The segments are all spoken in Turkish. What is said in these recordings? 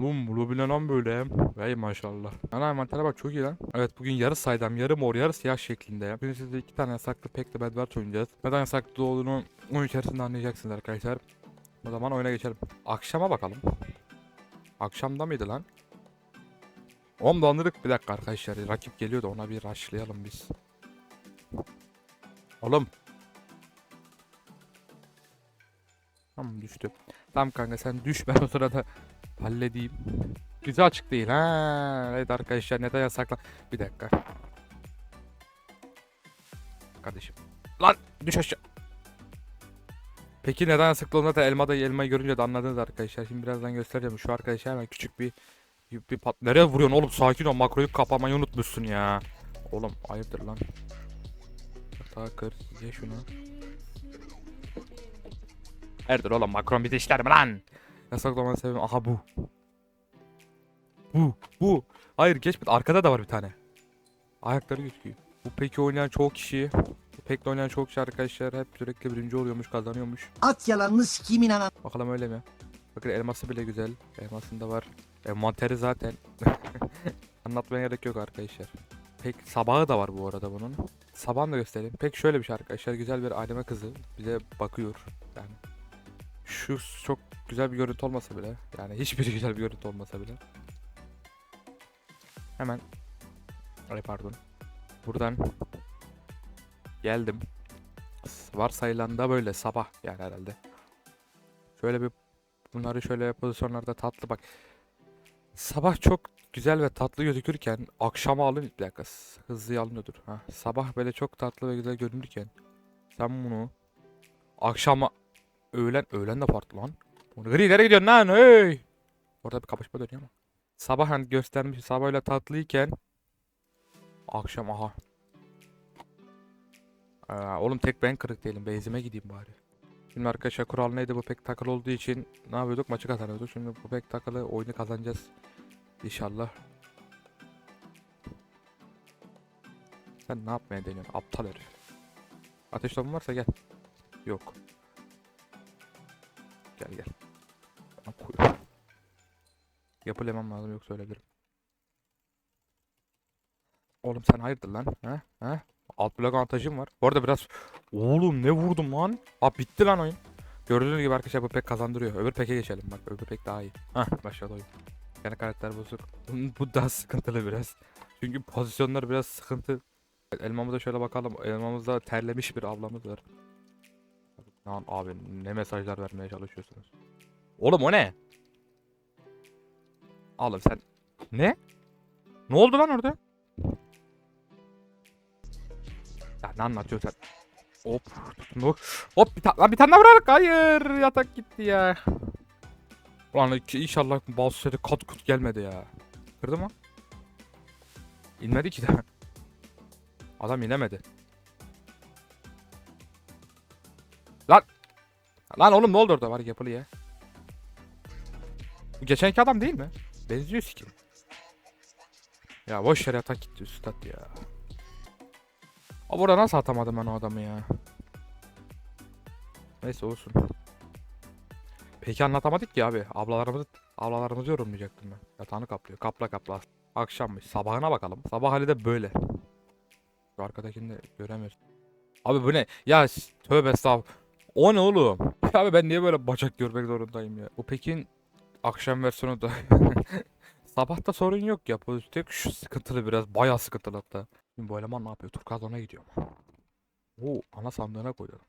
Oğlum bu lan böyle? Vay maşallah. Ana envantere bak çok iyi lan. Evet bugün yarı saydam, yarı mor, yarı siyah şeklinde. Bugün sizde iki tane yasaklı pek de bedwars oynayacağız. Neden yasaklı olduğunu oyun içerisinde anlayacaksınız arkadaşlar. O zaman oyuna geçelim. Akşama bakalım. Akşamda mıydı lan? Oğlum donduruk bir dakika arkadaşlar. Rakip geliyor da ona bir rushlayalım biz. Oğlum. Tamam düştü. Tamam kanka sen düş ben o sırada halledeyim. Bize açık değil ha. Evet arkadaşlar neden yasakla? Bir dakika. Kardeşim. Lan düş aşağı. Peki neden yasaklı da elmada elmayı görünce de anladınız arkadaşlar. Şimdi birazdan göstereceğim. Şu arkadaşa hemen küçük bir bir, pat... Nereye vuruyorsun oğlum? Sakin ol. Makroyu kapamayı unutmuşsun ya. Oğlum ayıptır lan. Hata kır. Ye şunu. Erdir oğlum Macron bizi işler mi lan? Yasaklamanın sebebi aha bu. Bu. Bu. Hayır geçmedi. Arkada da var bir tane. Ayakları gözüküyor. Bu peki oynayan çoğu kişi. Pekle oynayan çoğu kişi arkadaşlar hep sürekli birinci oluyormuş kazanıyormuş. At yalanını sikimin anan. Bakalım öyle mi? Bakın elması bile güzel. Elmasında var. Envanteri zaten. Anlatmaya gerek yok arkadaşlar. Pek sabahı da var bu arada bunun. Sabahını da göstereyim. Pek şöyle bir şey arkadaşlar. Güzel bir aileme kızı bize bakıyor. Yani şu çok güzel bir görüntü olmasa bile. Yani hiçbir güzel bir görüntü olmasa bile. Hemen Ay pardon. Buradan geldim. Varsayılan da böyle sabah yani herhalde. Şöyle bir bunları şöyle pozisyonlarda tatlı bak. Sabah çok güzel ve tatlı gözükürken akşama alın bir dakika hızlı alınıyordur. Ha. Sabah böyle çok tatlı ve güzel görünürken sen bunu akşama öğlen öğlen de farklı lan. Gri nereye gidiyorsun lan hey? Orada bir kapışma dönüyor ama. Sabah hani göstermiş sabah öyle tatlıyken akşam aha. Aa, oğlum tek ben kırık değilim. Benzime gideyim bari. Şimdi arkadaşlar kural neydi bu pek takılı olduğu için ne yapıyorduk maçı kazanıyorduk. Şimdi bu pek takılı oyunu kazanacağız. İnşallah. Sen ne yapmaya deniyorsun aptal herif. Ateş topun varsa gel. Yok. Yapılamam lazım yoksa ölebilirim. Oğlum sen hayırdır lan? He? He? Alt blok avantajım var. Bu arada biraz... Oğlum ne vurdum lan? Abi bitti lan oyun. Gördüğünüz gibi arkadaşlar bu pek kazandırıyor. Öbür peke geçelim bak. Öbür pek daha iyi. Hah başladı oyun. Yani karakter bozuk. bu daha sıkıntılı biraz. Çünkü pozisyonlar biraz sıkıntı. Elmamıza şöyle bakalım. Elmamızda terlemiş bir ablamız var. Lan abi ne mesajlar vermeye çalışıyorsunuz? Oğlum o ne? Oğlum sen... Ne? Ne oldu lan orada? Ya ne anlatıyorsun sen? Hop. Hop. Bir tane bir tane daha vurarak. Hayır yatak gitti ya. Ulan inşallah bazı şeyde kat kut gelmedi ya. Kırdı mı? İnmedi ki de. Adam inemedi. Lan. Lan oğlum ne oldu orada var yapılı ya. Bu geçenki adam değil mi? Benziyor sikim. Ya boş yere yatak gitti üstad ya. Abi orada nasıl atamadım ben o adamı ya? Neyse olsun. Peki anlatamadık ki abi. Ablalarımızı ablalarımızı yorumlayacaktım ben. Yatağını kaplıyor. Kapla kapla. Akşammış. Sabahına bakalım. Sabah hali de böyle. Şu arkadakini de göremiyoruz. Abi bu ne? Ya tövbe estağfurullah. O ne oğlum? Abi ben niye böyle bacak görmek zorundayım ya? Bu Pekin akşam versiyonu da. Sabahta sorun yok ya. Pozitif şu sıkıntılı biraz. Bayağı sıkıntılı hatta. Şimdi bu eleman ne yapıyor? Turkuaz ona gidiyor? Oo ana sandığına koyuyor.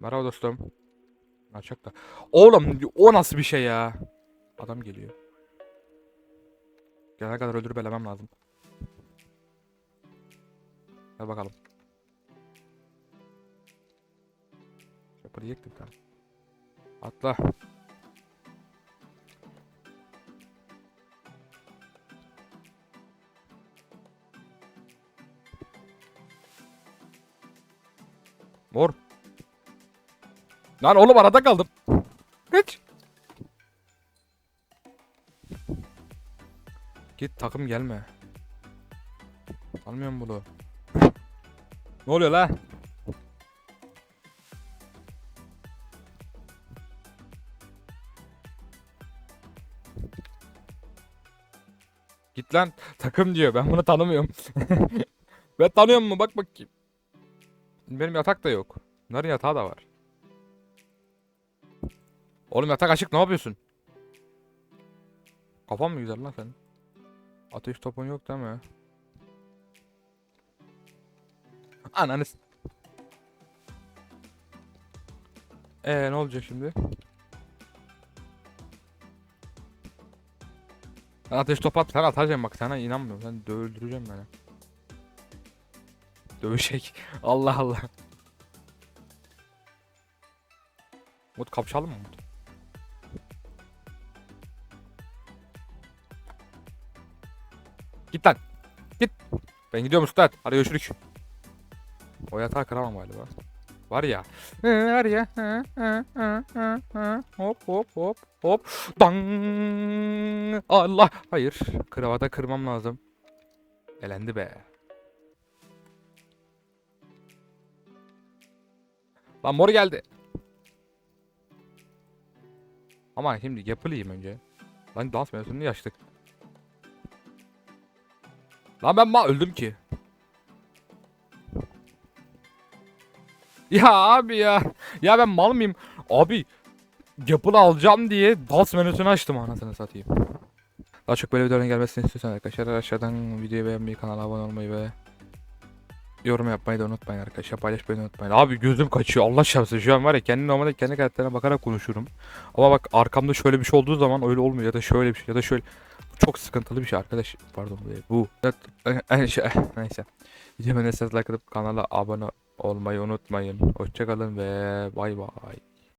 Merhaba dostum. Açık da. Oğlum o nasıl bir şey ya? Adam geliyor. Gelene kadar öldürüp elemem lazım. Gel bakalım. Yapılı yektim bir. Atla. Mor. Lan oğlum arada kaldım. Geç. Git takım gelme. Almıyorum bunu. Ne oluyor la? Git lan takım diyor. Ben bunu tanımıyorum. ben tanıyorum mu? Bak bakayım. Benim yatak da yok. Bunların yatağı da var. Oğlum yatak açık ne yapıyorsun? Kafan mı güzel lan senin? Ateş topun yok değil mi? Ananı s- Ee ne olacak şimdi? Ateş topu at, sen atacağım bak sana inanmıyorum. Sen dö- öldüreceğim beni. Dövüşek. Allah Allah. Umut kapışalım mı Umut? Git lan. Git. Ben gidiyorum Üstad. Hadi görüşürük. O yatağı kıramam galiba. Var ya. Var ya. Hop hop hop hop. Dang. Allah. Hayır. Kravata kırmam lazım. Elendi be. Lan mor geldi. Ama şimdi yapılayım önce. Lan dans mevzusunu yaştık. Lan ben ma öldüm ki. Ya abi ya. Ya ben mal mıyım? Abi yapılı alacağım diye dans menüsünü açtım anasını satayım. Daha çok böyle videoların gelmesini istiyorsanız arkadaşlar aşağıdan videoyu beğenmeyi, kanala abone olmayı ve yorum yapmayı da unutmayın arkadaşlar. Paylaşmayı da unutmayın. Abi gözüm kaçıyor. Allah şahsı şu an var ya kendi normalde kendi karakterine bakarak konuşurum. Ama bak arkamda şöyle bir şey olduğu zaman öyle olmuyor ya da şöyle bir şey ya da şöyle. Bu çok sıkıntılı bir şey arkadaş. Pardon bu. Neyse. Videomu atıp kanala abone olmayı unutmayın. Hoşçakalın ve bay bay.